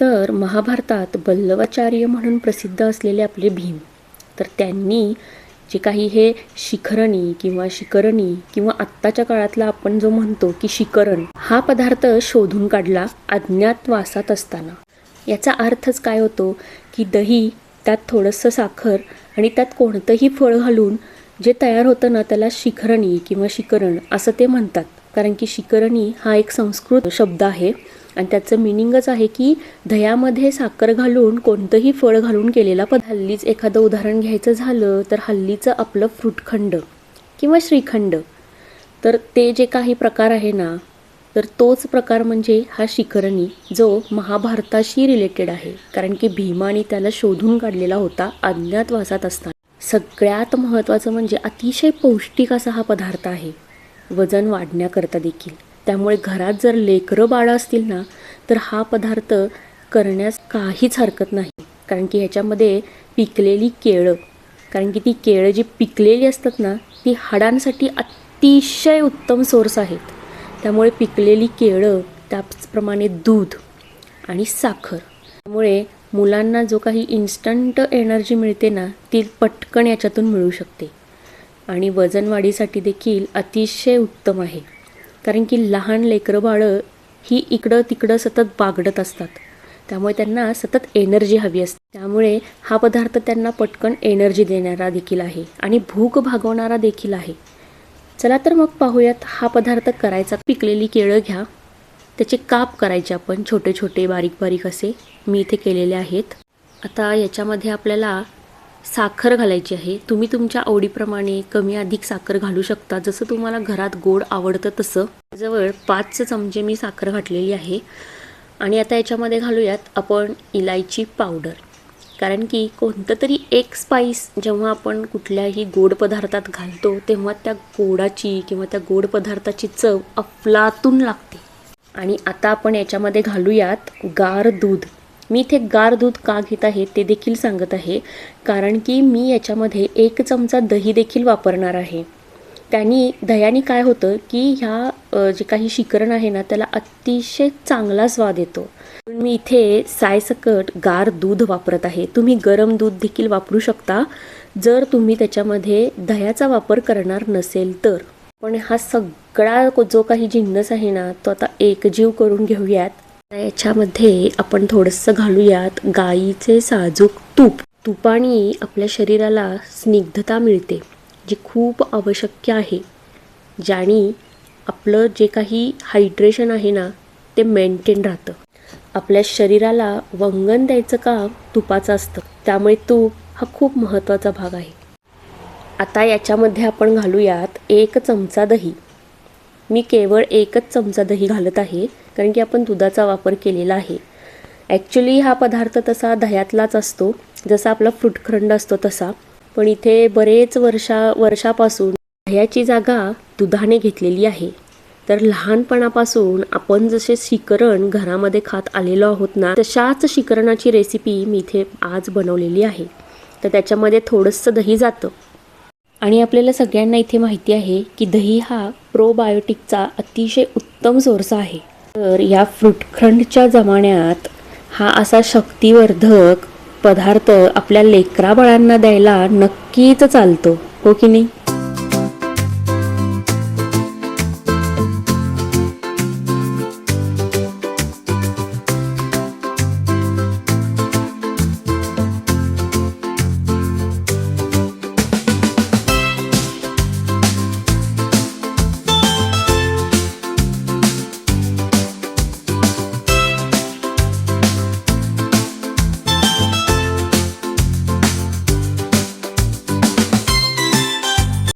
तर महाभारतात बल्लवाचार्य म्हणून प्रसिद्ध असलेले आपले भीम. तर त्यांनी जे काही हे शिखरणी किंवा शिकरणी किंवा आत्ताच्या काळातला आपण जो म्हणतो की शिकरण हा पदार्थ शोधून काढला अज्ञातवासात असताना. याचा अर्थच काय होतो की दही त्यात थोडंसं साखर आणि त्यात कोणतंही फळ घालून जे तयार होतं ना त्याला शिखरणी किंवा शिकरण असं ते म्हणतात. कारण की शिकरणी हा एक संस्कृत शब्द आहे. आणि त्याचं मिनिंगच आहे की दह्यामध्ये साखर घालून कोणतंही फळ घालून केलेला पदार्थ हल्लीच एखादं उदाहरण घ्यायचं झालं तर हल्लीचं आपलं फ्रूटखंड किंवा श्रीखंड. तर ते जे काही प्रकार आहे ना तर तोच प्रकार म्हणजे हा शिखरणी जो महाभारताशी रिलेटेड आहे. कारण की भीमाने त्याला शोधून काढलेला होता अज्ञातवासात असताना. सगळ्यात महत्त्वाचं म्हणजे अतिशय पौष्टिक असा हा पदार्थ आहे. वजन वाढण्याकरता देखील. त्यामुळे घरात जर लेकरं बाळं असतील ना तर हा पदार्थ करण्यास काहीच हरकत नाही. कारण की ह्याच्यामध्ये पिकलेली केळं कारण की ती केळं जी पिकलेली असतात ना ती हाडांसाठी अतिशय उत्तम सोर्स आहेत. त्यामुळे पिकलेली केळं त्याचप्रमाणे दूध आणि साखर त्यामुळे मुलांना जो काही इन्स्टंट एनर्जी मिळते ना ती पटकन याच्यातून मिळू शकते. आणि वजन वाढीसाठी देखील अतिशय उत्तम आहे. कारण की लहान लेकरं बाळं ही इकडं तिकडं सतत बागडत असतात. त्यामुळे त्यांना सतत एनर्जी हवी असते. त्यामुळे हा पदार्थ त्यांना पटकन एनर्जी देणारा देखील आहे आणि भूक भागवणारा देखील आहे. चला तर मग पाहूयात हा पदार्थ करायचा. पिकलेली केळं घ्या. त्याचे काप करायचे आपण छोटे छोटे बारीक बारीक असे. मी इथे केलेले आहेत. आता याच्यामध्ये आपल्याला साखर घालायची आहे. तुम्ही तुमच्या आवडीप्रमाणे कमी अधिक साखर घालू शकता. जसं तुम्हाला घरात गोड आवडतं तसं. जवळ पाच चमचे मी साखर घातलेली आहे. आणि आता याच्यामध्ये घालूयात आपण इलायची पावडर. कारण की कोणतं तरी एक स्पाईस जेव्हा आपण कुठल्याही गोड पदार्थात घालतो तेव्हा त्या गोडाची किंवा त्या गोड पदार्थाची चव अफलातून लागते. आणि आता आपण याच्यामध्ये घालूयात गार दूध. मी इथे गार दूध का घेत आहे ते देखील सांगत आहे कारण की मी याच्यामध्ये एक चमचा दही देखील वापरणार आहे. त्यांनी दह्याने काय होतं की ह्या जे काही शिकरण आहे ना त्याला अतिशय चांगला स्वाद येतो. मी इथे सायसकट गार दूध वापरत आहे. तुम्ही गरम दूध देखील वापरू शकता जर तुम्ही त्याच्यामध्ये दह्याचा वापर करणार नसेल तर. पण हा सगळा जो काही जिन्नस आहे ना तो आता एकजीव करून घेऊयात. याच्यामध्ये आपण थोडंसं घालूयात गाईचे साजूक तूप. तुपाने आपल्या शरीराला स्निग्धता मिळते जी खूप आवश्यक आहे ज्याने आपलं जे काही हायड्रेशन आहे ना ते मेंटेन राहतं. आपल्या शरीराला वंगण द्यायचं काम तुपाचं असतं. त्यामुळे तूप हा खूप महत्त्वाचा भाग आहे. आता याच्यामध्ये आपण घालूयात एक चमचा दही. मी केवळ एकच चमचा दही घालत आहे कारण की आपण दुधाचा वापर केलेला आहे. ॲक्च्युली हा पदार्थ तसा दह्यातलाच असतो जसा आपला फ्रूटखंड असतो तसा. पण इथे बरेच वर्षा वर्षापासून दह्याची जागा दुधाने घेतलेली आहे. तर लहानपणापासून आपण जसे शिकरण घरामध्ये खात आलेलो आहोत ना तशाच शिकरणाची रेसिपी मी इथे आज बनवलेली आहे. तर त्याच्यामध्ये थोडंसं दही जातं. आणि आपल्याला सगळ्यांना इथे माहिती आहे की दही हा प्रोबायोटिकचा अतिशय उत्तम सोर्स आहे. तर या फ्रुटखंडच्या जमान्यात हा असा शक्तिवर्धक पदार्थ आपल्या लेकराबाळांना द्यायला नक्कीच चालतो. हो की नाही?